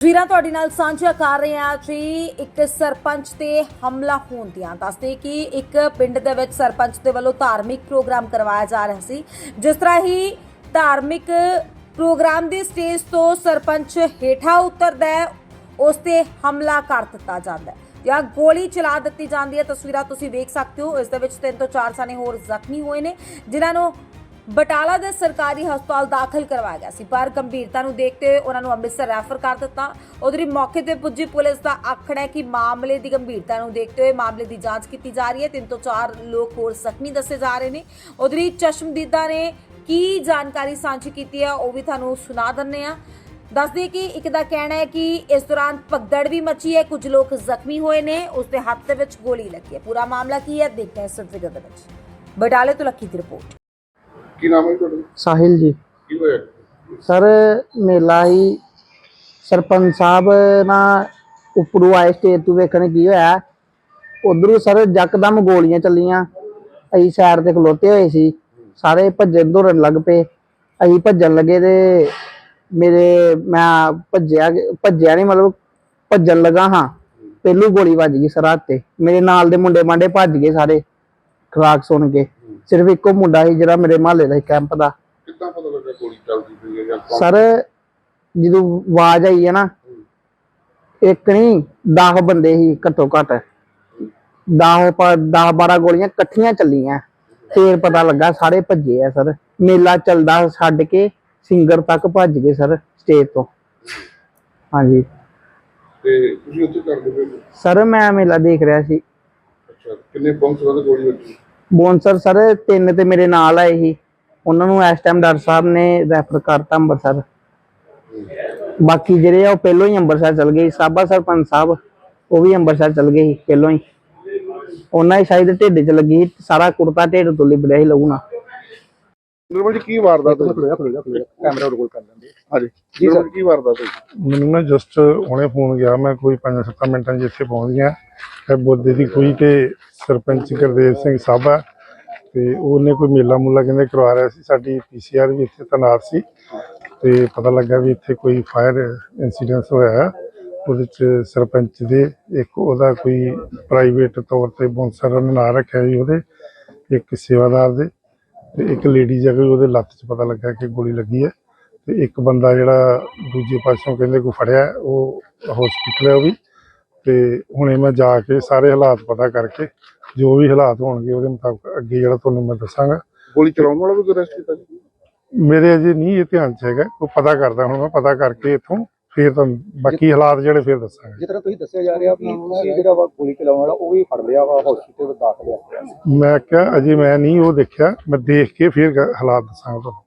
ਤਸਵੀਰਾਂ ਤੁਹਾਡੇ ਨਾਲ ਸਾਂਝਾ ਕਰ ਰਹੇ ਹਾਂ ਜੀ। ਇੱਕ ਸਰਪੰਚ ਤੇ ਹਮਲਾ ਹੋਣ ਦੀਆਂ ਦੱਸਦੇ ਕਿ ਇੱਕ ਪਿੰਡ ਦੇ ਵਿੱਚ ਸਰਪੰਚ ਦੇ ਵੱਲੋਂ ਧਾਰਮਿਕ ਪ੍ਰੋਗਰਾਮ ਕਰਵਾਇਆ ਜਾ ਰਿਹਾ ਸੀ। ਜਿਸ ਤਰ੍ਹਾਂ ਹੀ ਧਾਰਮਿਕ ਪ੍ਰੋਗਰਾਮ ਦੀ ਸਟੇਜ ਤੋਂ ਸਰਪੰਚ ਹੇਠਾਂ ਉਤਰਦਾ ਹੈ, ਉਸ ਤੇ ਹਮਲਾ ਕਰ ਦਿੱਤਾ ਜਾਂਦਾ ਹੈ। ਜਾਂ ਗੋਲੀ ਚਲਾ ਦਿੱਤੀ ਜਾਂਦੀ ਹੈ। ਤਸਵੀਰਾਂ ਤੁਸੀਂ ਵੇਖ ਸਕਦੇ ਹੋ। ਇਸ ਦੇ ਵਿੱਚ ਤਿੰਨ ਤੋਂ ਚਾਰ ਸਾਨੇ ਹੋਰ ਜ਼ਖਮੀ ਹੋਏ ਨੇ, ਜਿਨ੍ਹਾਂ ਨੂੰ ਬਟਾਲਾ ਦੇ ਸਰਕਾਰੀ ਹਸਪਤਾਲ ਦਾਖਲ ਕਰਵਾਇਆ ਗਿਆ ਸੀ, ਪਰ ਗੰਭੀਰਤਾ ਨੂੰ ਦੇਖਦੇ ਹੋਏ ਉਹਨਾਂ ਨੂੰ ਅੰਮ੍ਰਿਤਸਰ ਰੈਫਰ ਕਰ ਦਿੱਤਾ। ਉਧਰੀ ਮੌਕੇ ਤੇ ਪੁੱਜੀ ਪੁਲਿਸ ਦਾ ਆਖਣਾ ਹੈ ਕਿ ਮਾਮਲੇ ਦੀ ਗੰਭੀਰਤਾ ਨੂੰ ਦੇਖਦੇ ਹੋਏ ਮਾਮਲੇ ਦੀ ਜਾਂਚ ਕੀਤੀ ਜਾ ਰਹੀ ਹੈ। ਤਿੰਨ ਤੋਂ ਚਾਰ ਲੋਕ ਹੋਰ ਜ਼ਖਮੀ ਦੱਸੇ ਜਾ ਰਹੇ ਨੇ। ਉਧਰੀ ਚਸ਼ਮਦੀਦਾ ਨੇ ਕੀ ਜਾਣਕਾਰੀ ਸਾਂਝੀ ਕੀਤੀ ਹੈ, ਉਹ ਵੀ ਤੁਹਾਨੂੰ ਸੁਣਾ ਦਿੰਨੇ ਆ ਦੱਸਦੇ ਕਿ ਇੱਕ ਦਾ ਕਹਿਣਾ ਹੈ ਕਿ ਇਸ ਦੌਰਾਨ ਭਗਦੜ ਵੀ ਮਚੀ ਹੈ, ਕੁਝ ਲੋਕ ਜ਼ਖਮੀ ਹੋਏ ਨੇ, ਉਸ ਦੇ ਹੱਥ ਦੇ ਵਿੱਚ ਗੋਲੀ ਲੱਗੀ ਹੈ। ਪੂਰਾ ਮਾਮਲਾ ਕੀ ਹੈ, ਦੇਖਦੇ ਹਾਂ ਇਸ ਵੀਡੀਓ ਦੇ ਵਿੱਚ। ਬਟਾਲੇ ਤੋਂ ਲੱਕੀ ਦੀ ਰਿਪੋਰਟ। ਕੀ ਨਾਮ ਹੈ ਤੁਹਾਡਾ? ਸਾਹਿਲ ਜੀ। ਕੀ ਹੋਇਆ? ਸਰ ਮੇਲਾ ਹੀ ਸਰਪੰਚ ਸਾਹਿਬ ਨਾ ਉੱਪਰੋਂ ਆਏ ਸਟੇਜ ਤੋਂ ਵੇਖਣ ਕੀ ਹੋਇਆ। ਉਧਰੋਂ ਸਰ ਯਕਦਮ ਗੋਲੀਆਂ ਚੱਲੀਆਂ। ਅਸੀਂ ਸਾਈਡ ਤੇ ਖਲੋਤੇ ਹੋਏ ਸੀ। ਸਾਰੇ ਭੱਜਣ ਦੌੜਨ ਲੱਗ ਪਏ। ਅਸੀਂ ਭੱਜਣ ਲੱਗੇ ਤੇ ਮੇਰੇ ਮੈਂ ਭੱਜਿਆ ਭੱਜਿਆ ਨਹੀਂ ਮਤਲਬ ਭੱਜਣ ਲੱਗਾ ਹਾਂ। ਪਹਿਲੂ ਗੋਲੀ ਵੱਜ ਗਈ ਸਰ ਹੱਥ ਤੇ। ਮੇਰੇ ਨਾਲ ਦੇ ਮੁੰਡੇ ਮਾਂਡੇ ਭੱਜ ਗਏ ਸਾਰੇ। ਖਰਾਕ ਸੁਣ ਕੇ। ਸਿਰਫ ਇੱਕੋ ਮੁੰਡਾ ਸੀ ਜਿਹੜਾ ਮੇਰੇ ਮਹੱਲੇ ਦਾ ਕੈਂਪ ਦਾ। ਕਿੱਦਾਂ ਪਤਾ ਲੱਗਾ ਗੋਲੀ ਚੱਲਦੀ ਪਈ ਹੈ ਜਾਂ ਕੌਣ? ਸਰ ਜਦੋਂ ਆਵਾਜ਼ ਆਈ ਹੈ ਨਾ ਇੱਕ ਨਹੀਂ 10 ਬੰਦੇ ਸੀ ਘੱਟੋ ਘੱਟ। 10 10 12 ਗੋਲੀਆਂ ਇਕੱਠੀਆਂ ਚੱਲੀਆਂ। ਫੇਰ ਪਤਾ ਲੱਗਾ ਸਾਰੇ ਭੱਜੇ ਆ ਸਰ। ਮੇਲਾ ਚੱਲਦਾ ਛੱਡ ਕੇ ਸਿੰਗਰ ਤੱਕ ਭੱਜ ਗਏ ਸਰ ਸਟੇਜ ਤੋਂ। ਹਾਂਜੀ। ਤੇ ਤੁਸੀਂ ਉੱਥੇ ਕਰਦੇ ਪਏ? ਸਰ ਮੈਂ ਮੇਲਾ ਦੇਖ ਰਿਹਾ ਸੀ। ਅੱਛਾ ਕਿੰਨੇ ਬੰਸ ਵਾਲੇ ਗੋਲੀ ਵੱਜੀ? ਬੌਂਸਰ ਸਰ ਤਿੰਨ ਤੇ ਮੇਰੇ ਨਾਲ ਆਏ ਸੀ। ਉਹਨਾਂ ਨੂੰ ਇਸ ਟਾਈਮ ਡਾਕਟਰ ਸਾਹਿਬ ਨੇ ਰੈਫਰ ਕਰਤਾ ਅੰਮ੍ਰਿਤਸਰ ਬਾਕੀ ਜਿਹੜੇ ਆ ਉਹ ਪਹਿਲੋਂ ਹੀ ਅੰਮ੍ਰਿਤਸਰ ਚਲ ਗਏ ਸੀ। ਸਾਬਾ ਸਰਪੰਚ ਸਾਹਿਬ ਉਹ ਵੀ ਅੰਮ੍ਰਿਤਸਰ ਚਲ ਗਏ ਸੀ ਪਹਿਲੋਂ ਹੀ। ਉਹਨਾਂ ਹੀ ਸ਼ਾਇਦ ਢਿੱਡ 'ਚ ਲੱਗੀ ਸੀ, ਸਾਰਾ ਕੁੜਤਾ ਢਿੱਡ ਤੋਂ ਲਿਬੜਿਆ ਸੀ ਲਹੂ ਨਾਲ। ਨਿਰਮਲ ਜੀ ਕੀ ਵਾਰਦਾਤ ਹੋਈ? ਕੈਮਰਾ ਰੋਲ ਕਰ ਲੈਂਦੇ। ਹਾਂਜੀ। ਜੀ ਸਰ। ਕੀ ਵਾਰਦਾਤ ਹੋਈ? ਮੈਨੂੰ ਨਾ ਜਸਟ ਹੁਣੇ ਫੋਨ ਗਿਆ ਮੈਂ ਕੋਈ 5-7 ਮਿੰਟਾਂ 'ਚ ਇੱਥੇ ਪਹੁੰਚ ਗਿਆ। ਤੇ ਬੋਦੇ ਦੀ ਕੋਈ ਤੇ ਸਰਪੰਚ ਗੁਰਦੇਵ ਸਿੰਘ ਸਾਬਾ ਤੇ ਉਹਨੇ ਕੋਈ ਮੇਲਾ ਮੂਲਾ ਕਹਿੰਦੇ ਕਰਵਾ ਰਿਹਾ ਸੀ। ਸਾਡੀ ਪੀਸੀਆਰ ਵੀ ਇੱਥੇ ਤੈਨਾਤ ਸੀ ਤੇ ਪਤਾ ਲੱਗਾ ਵੀ ਇੱਥੇ ਕੋਈ ਫਾਇਰ ਇਨਸੀਡੈਂਟ ਹੋਇਆ। ਹੈ। ਉਹਦੇ ਚ ਸਰਪੰਚ ਦੇ ਇੱਕ ਉਹਦਾ ਕੋਈ ਪ੍ਰਾਈਵੇਟ ਤੌਰ ਤੇ ਬੌਂਸਰ ਨੇ ਨਾਂ ਰੱਖਿਆ ਜੀ ਉਹਦੇ ਇੱਕ ਸੇਵਾਦਾਰ ਦੇ। ਤੇ ਇੱਕ ਲੇਡੀ ਜਗ੍ਹਾ ਉਹਦੇ ਲੱਤ 'ਚ ਪਤਾ ਲੱਗਾ ਕਿ ਗੋਲੀ ਲੱਗੀ ਹੈ ਤੇ ਇੱਕ ਬੰਦਾ ਜਿਹੜਾ ਦੂਜੇ ਪਾਸੋਂ ਕਹਿੰਦੇ ਕੋ ਫੜਿਆ ਉਹ ਹਸਪੀਟਲ ਹੈ ਉਹ ਵੀ। ਤੇ ਹੁਣੇ ਮੈਂ ਜਾ ਕੇ ਸਾਰੇ ਹਾਲਾਤ ਪਤਾ ਕਰਕੇ ਜੋ ਵੀ ਹਾਲਾਤ ਹੋਣਗੇ ਉਹਦੇ ਮੁਤਾਬਕ ਅੱਗੇ ਜਿਹੜਾ ਤੁਹਾਨੂੰ ਮੈਂ ਦੱਸਾਂਗਾ। ਗੋਲੀ ਚਲਾਉਣ ਵਾਲਾ ਵੀ ਅਰੈਸਟ ਕੀਤਾ ਜੀ? ਮੇਰੇ ਅਜੇ ਨਹੀਂ ਇਹ ਧਿਆਨ 'ਚ ਹੈਗਾ ਉਹ ਪਤਾ ਕਰਦਾ ਹੁਣ ਮੈਂ ਪਤਾ ਕਰਕੇ ਇੱਥੋਂ ਫਿਰ ਤੁਹਾਨੂੰ ਬਾਕੀ ਹਾਲਾਤ ਜਿਹੜੇ ਫਿਰ ਦੱਸਾਂਗਾ। ਜਿਸ ਤਰ੍ਹਾਂ ਤੁਸੀਂ ਦੱਸਿਆ ਜਾ ਰਿਹਾ ਵੀ ਤੁਸੀਂ ਜਿਹੜਾ ਵਾ ਗੋਲੀ ਚਲਾਉਣ ਵਾਲਾ ਉਹ ਵੀ ਫੜ ਲਿਆ ਵਾ ਹਸਪੀਟਲ ਦਾਖਲ ਆ ਮੈਂ ਕਿਹਾ ਅਜੇ ਮੈਂ ਨਹੀਂ ਉਹ ਦੇਖਿਆ ਮੈਂ ਦੇਖ ਕੇ ਫਿਰ ਗ- ਹਾਲਾਤ ਦੱਸਾਂਗਾ ਤੁਹਾਨੂੰ।